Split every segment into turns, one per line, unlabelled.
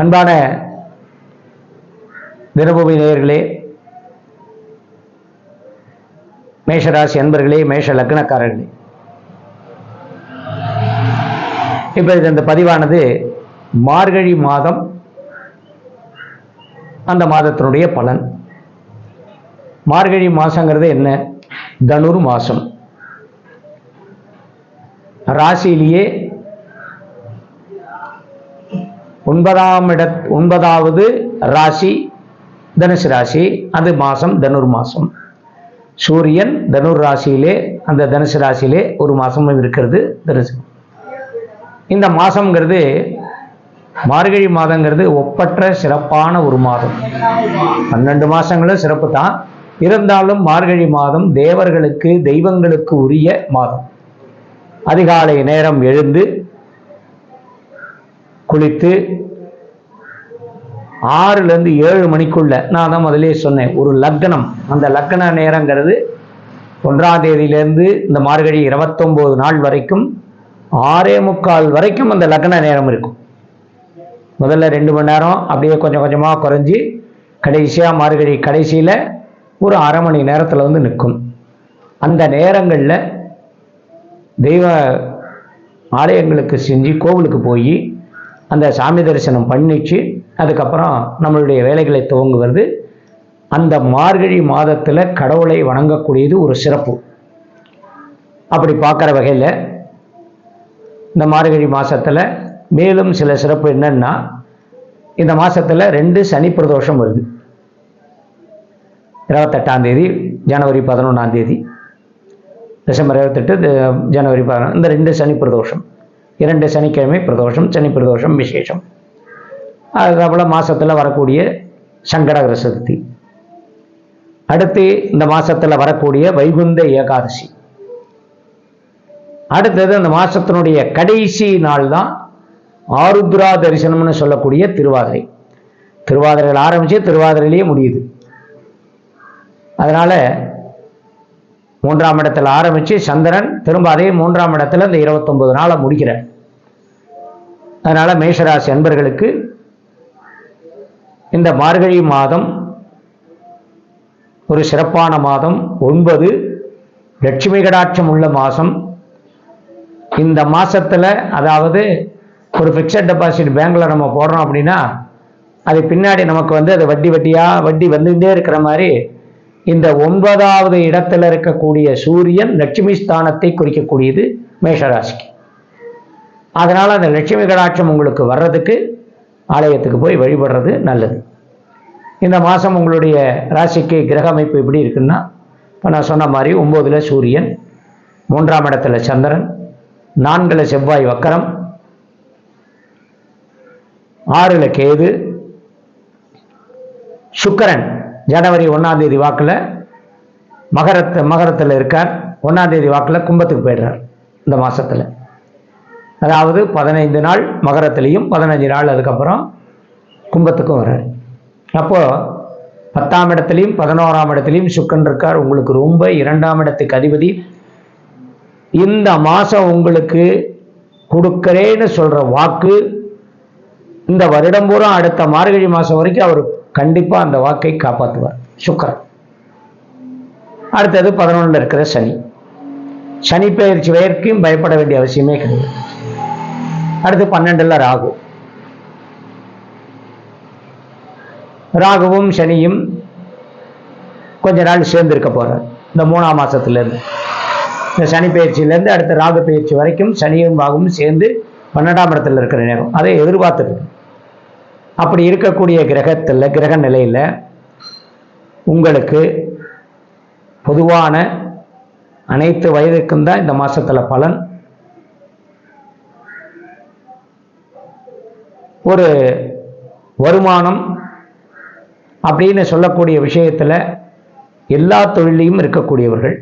அன்பான தினபூமி நேயர்களே மேஷராசி அன்பர்களே மேஷ லக்னக்காரர்களே. இப்போ இது இந்த பதிவானது மார்கழி மாதம். அந்த மாதத்தினுடைய பலன். மார்கழி மாசங்கிறது என்ன? தனுர் மாசம். ராசியிலேயே ஒன்பதாம் இட ஒன்பதாவது ராசி தனுசு ராசி அது மாதம் தனுர் மாதம் சூரியன் தனுர் ராசியிலே அந்த தனுசு ராசியிலே ஒரு மாதமும் இருக்கிறது தனுசு. இந்த மாதங்கிறது மார்கழி மாதங்கிறது ஒப்பற்ற சிறப்பான ஒரு மாதம். பன்னெண்டு மாதங்களும் சிறப்பு தான். இருந்தாலும் மார்கழி மாதம் தேவர்களுக்கு தெய்வங்களுக்கு உரிய மாதம். அதிகாலை நேரம் எழுந்து குளித்து ஆறுலேருந்து ஏழு மணிக்குள்ள நான் தான் முதலே சொன்னேன் ஒரு லக்னம். அந்த லக்ன நேரங்கிறது ஒன்றாம் தேதியிலேருந்து இந்த மார்கழி இருபத்தொம்போது நாள் வரைக்கும் ஆறே முக்கால் வரைக்கும் அந்த லக்ன நேரம் இருக்கும். முதல்ல ரெண்டு மணி நேரம் அப்படியே கொஞ்சம் கொஞ்சமாக குறைஞ்சி கடைசியாக மார்கழி கடைசியில் ஒரு அரை மணி நேரத்தில் வந்து நிற்கும். அந்த நேரங்களில் தெய்வ ஆலயங்களுக்கு செஞ்சு கோவிலுக்கு போய் அந்த சாமி தரிசனம் பண்ணிச்சு. அதுக்கப்புறம் நம்மளுடைய வேலைகளை துவங்குவது அந்த மார்கழி மாதத்தில் கடவுளை வணங்கக்கூடியது ஒரு சிறப்பு. அப்படி பார்க்குற வகையில் இந்த மார்கழி மாதத்தில் மேலும் சில சிறப்பு என்னன்னா இந்த மாதத்தில் ரெண்டு சனி பிரதோஷம் வருது. இருபத்தெட்டாம் தேதி ஜனவரி பதினொன்றாம் தேதி டிசம்பர் இருபத்தெட்டு ஜனவரி பதினொன்று இந்த ரெண்டு சனி பிரதோஷம். இரண்டு சனிக்கிழமை பிரதோஷம் சனி பிரதோஷம் விசேஷம். அதுக்கப்புறம் மாதத்தில் வரக்கூடிய சங்கடகர சதுர்த்தி. அடுத்து இந்த மாதத்தில் வரக்கூடிய வைகுந்த ஏகாதசி. அடுத்தது அந்த மாதத்தினுடைய கடைசி நாள் தான் ஆருத்ரா தரிசனம்னு சொல்லக்கூடிய திருவாதிரை. திருவாதிரையில் ஆரம்பித்து திருவாதிரையிலேயே முடியுது. அதனால் மூன்றாம் இடத்துல ஆரம்பித்து சந்திரன் திரும்ப அதே மூன்றாம் இடத்துல இந்த இருபத்தொம்பது நாளை முடிக்கிறார் அதனால் மேஷராசி அன்பர்களுக்கு இந்த மார்கழி மாதம் ஒரு சிறப்பான மாதம். ஒன்பது லட்சுமி கடாட்சம் உள்ள மாதம். இந்த மாதத்தில் அதாவது ஒரு ஃபிக்ஸட் டெபாசிட் பேங்க்கில் நம்ம போடுறோம் அப்படின்னா அது பின்னாடி நமக்கு வந்து அது வட்டி வட்டியாக வட்டி வந்துகிட்டே இருக்கிற மாதிரி இந்த ஒன்பதாவது இடத்துல இருக்கக்கூடிய சூரியன் லட்சுமி ஸ்தானத்தை குறிக்கக்கூடியது மேஷராசிக்கு. அதனால் அந்த லட்சுமி கடாட்சம் உங்களுக்கு வர்றதுக்கு ஆலயத்துக்கு போய் வழிபடுறது நல்லது. இந்த மாதம் உங்களுடைய ராசிக்கு கிரக அமைப்பு எப்படி இருக்குன்னா இப்போ நான் சொன்ன மாதிரி ஒம்போதில் சூரியன் மூன்றாம் இடத்துல சந்திரன் நான்கில் செவ்வாய் வக்கரம் ஆறில் கேது சுக்கரன் ஜனவரி ஒன்றாந்தேதி வாக்கில் மகரத்தை மகரத்தில் இருக்கார். ஒன்றாந்தேதி வாக்கில் கும்பத்துக்கு போயிடுறார் இந்த மாசத்துல. அதாவது பதினைந்து நாள் மகரத்துலேயும் பதினஞ்சு நாள் அதுக்கப்புறம் கும்பத்துக்கும் வர்றார். அப்போ பத்தாம் இடத்துலையும் பதினோராம் இடத்துலையும் சுக்கன் இருக்கார். உங்களுக்கு ரொம்ப இரண்டாம் இடத்துக்கு அதிபதி. இந்த மாதம் உங்களுக்கு கொடுக்கறேன்னு சொல்ற வாக்கு இந்த வருடம் பூரா அடுத்த மார்கழி மாதம் வரைக்கும் அவர் கண்டிப்பா அந்த வாக்கை காப்பாற்றுவார் சுக்கரன். அடுத்தது பதினொன்றில் இருக்கிற சனி. சனி பயிற்சி வரைக்கும் பயப்பட வேண்டிய அவசியமே கிடையாது. அடுத்து பன்னெண்டில் ராகு. ராகுவும் சனியும் கொஞ்ச நாள் சேர்ந்து இருக்க போறார். இந்த மூணாம் மாசத்துல இருந்து இந்த சனி பயிற்சியிலேருந்து அடுத்த ராகு பயிற்சி வரைக்கும் சனியும் ராகுவும் சேர்ந்து பன்னெண்டாம் இடத்துல இருக்கிற நேரம். அதை எதிர்பார்த்துருக்கு அப்படி இருக்கக்கூடிய கிரகத்தில் கிரக நிலையில உங்களுக்கு பொதுவான அனைத்து வயதுக்கும் தான் இந்த மாசத்துல பலன். ஒரு வருமானம் அப்படின்னு சொல்லக்கூடிய விஷயத்துல எல்லா தொழிலையும் இருக்கக்கூடியவர்கள்.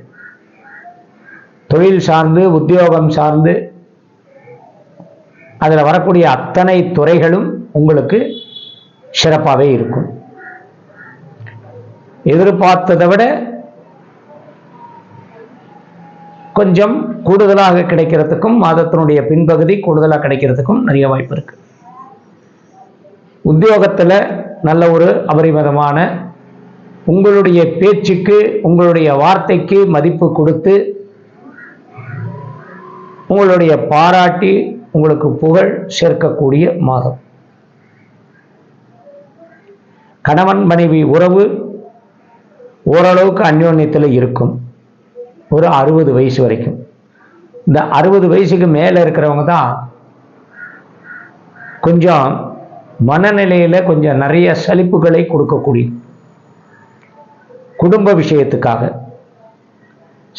தொழில் சார்ந்து உத்தியோகம் சார்ந்து அதில் வரக்கூடிய அத்தனை துறைகளும் உங்களுக்கு சிறப்பாகவே இருக்கும். எதிர்பார்த்ததை விட கொஞ்சம் கூடுதலாக கிடைக்கிறதுக்கும் மாதத்தினுடைய பின்பகுதி கூடுதலாக கிடைக்கிறதுக்கும் நிறைய வாய்ப்பு இருக்கு. உத்தியோகத்தில் நல்ல ஒரு அபரிமிதமான உங்களுடைய பேச்சுக்கு உங்களுடைய வார்த்தைக்கு மதிப்பு கொடுத்து உங்களுடைய பாராட்டி உங்களுக்கு புகழ் சேர்க்கக்கூடிய மாதம். கணவன் மனைவி உறவு ஓரளவுக்கு அந்யோன்யத்தில் இருக்கும். ஒரு அறுபது வயசு வரைக்கும். இந்த அறுபது வயசுக்கு மேலே இருக்கிறவங்க தான் கொஞ்சம் மனநிலையில் கொஞ்சம் நிறைய சலிப்புகளை கொடுக்கக்கூடிய குடும்ப விஷயத்துக்காக.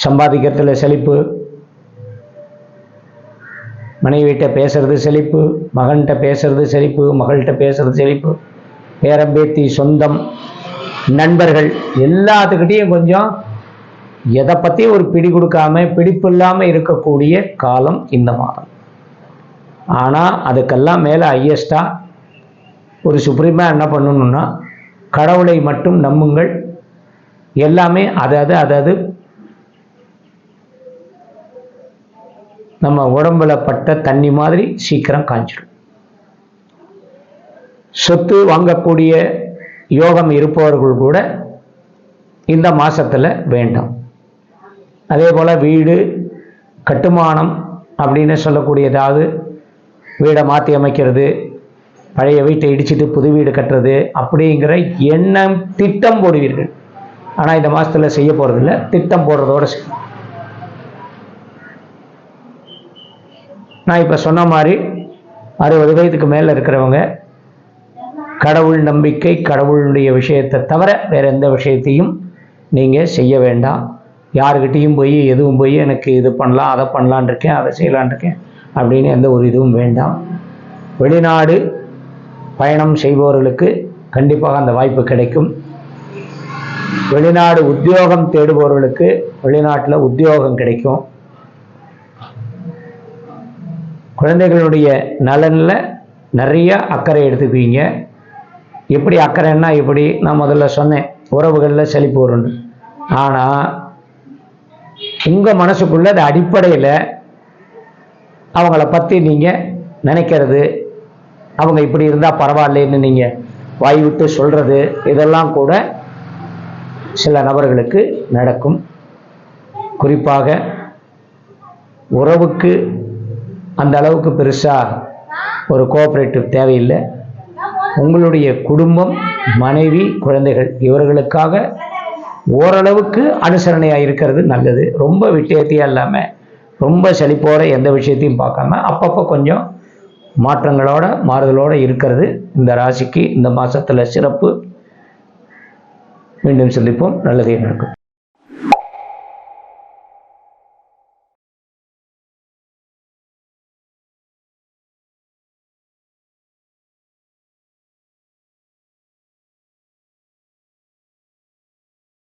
சம்பாதிக்கிறதுல செழிப்பு மனைவிட்ட பேசுறது செழிப்பு மகன்கிட்ட பேசுறது செழிப்பு மகள்கிட்ட பேசுறது செழிப்பு பேரம்பேத்தி சொந்தம் நண்பர்கள் எல்லாத்துக்கிட்டேயும் கொஞ்சம் எதை பற்றி ஒரு பிடி கொடுக்காம பிடிப்பு இல்லாமல் இருக்கக்கூடிய காலம் இந்த மாதம். ஆனால் அதுக்கெல்லாம் மேலே ஹையஸ்டாக ஒரு சுப்ரீமாக என்ன பண்ணணும்னா கடவுளை மட்டும் நம்புங்கள். எல்லாமே அதாவது அதாவது நம்ம உடம்புல பட்ட தண்ணி மாதிரி சீக்கிரம் காஞ்சிடும். சொத்து வாங்கக்கூடிய யோகம் இருப்பவர்கள் கூட இந்த மாதத்தில் வேண்டாம். அதே போல் வீடு கட்டுமானம் அப்படின்னு சொல்லக்கூடிய ஏதாவது வீடை மாற்றி அமைக்கிறது பழைய வீட்டை இடிச்சிட்டு புது வீடு கட்டுறது அப்படிங்கிற எண்ணம் திட்டம் போடுவீர்கள். ஆனால் இந்த மாதத்தில் செய்ய போகிறதில்ல திட்டம் போடுறதோட செய்யும் நான் இப்போ சொன்ன மாதிரி அறுபது வயதுக்கு மேலே இருக்கிறவங்க கடவுள் நம்பிக்கை கடவுளுடைய விஷயத்தை தவிர வேறு எந்த விஷயத்தையும் நீங்கள் செய்ய வேண்டாம். யாருக்கிட்டேயும் போய் எதுவும் போய் எனக்கு இது பண்ணலாம் அதை பண்ணலான் இருக்கேன் அதை செய்யலான் இருக்கேன் அப்படின்னு எந்த ஒரு இதுவும் வேண்டாம். வெளிநாடு பயணம் செய்பவர்களுக்கு கண்டிப்பாக அந்த வாய்ப்பு கிடைக்கும். வெளிநாடு உத்தியோகம் தேடுபவர்களுக்கு வெளிநாட்டில் உத்தியோகம் கிடைக்கும். குழந்தைகளுடைய நலனில் நிறைய அக்கறை எடுத்துக்குவீங்க எப்படி அக்கறைன்னா எப்படி நான் முதல்ல சொன்னேன் உறவுகளில் செழிப்பு வரும்னு ஆனால் உங்கள் மனசுக்குள்ள அது அடிப்படையில் அவங்கள பற்றி நீங்கள் நினைக்கிறது அவங்க இப்படி இருந்தால் பரவாயில்லைன்னு நீங்கள் வாய் விட்டு சொல்கிறது இதெல்லாம் கூட சில நபர்களுக்கு நடக்கும். குறிப்பாக உறவுக்கு அந்த அளவுக்கு பெருசாக ஒரு கோஆப்ரேட்டிவ் தேவையில்லை. உங்களுடைய குடும்பம் மனைவி குழந்தைகள் இவர்களுக்காக ஓரளவுக்கு அனுசரணையாக இருக்கிறது நல்லது. ரொம்ப விட்டேத்தியாக இல்லாமல் ரொம்ப செழிப்போட எந்த விஷயத்தையும் பார்க்காம அப்பப்போ கொஞ்சம் மாற்றங்களோட மாறுதலோடு இருக்கிறது. இந்த ராசிக்கு இந்த மாதத்தில் சிறப்பு. மீண்டும் சந்திப்போம். நல்லதே நடக்கும்.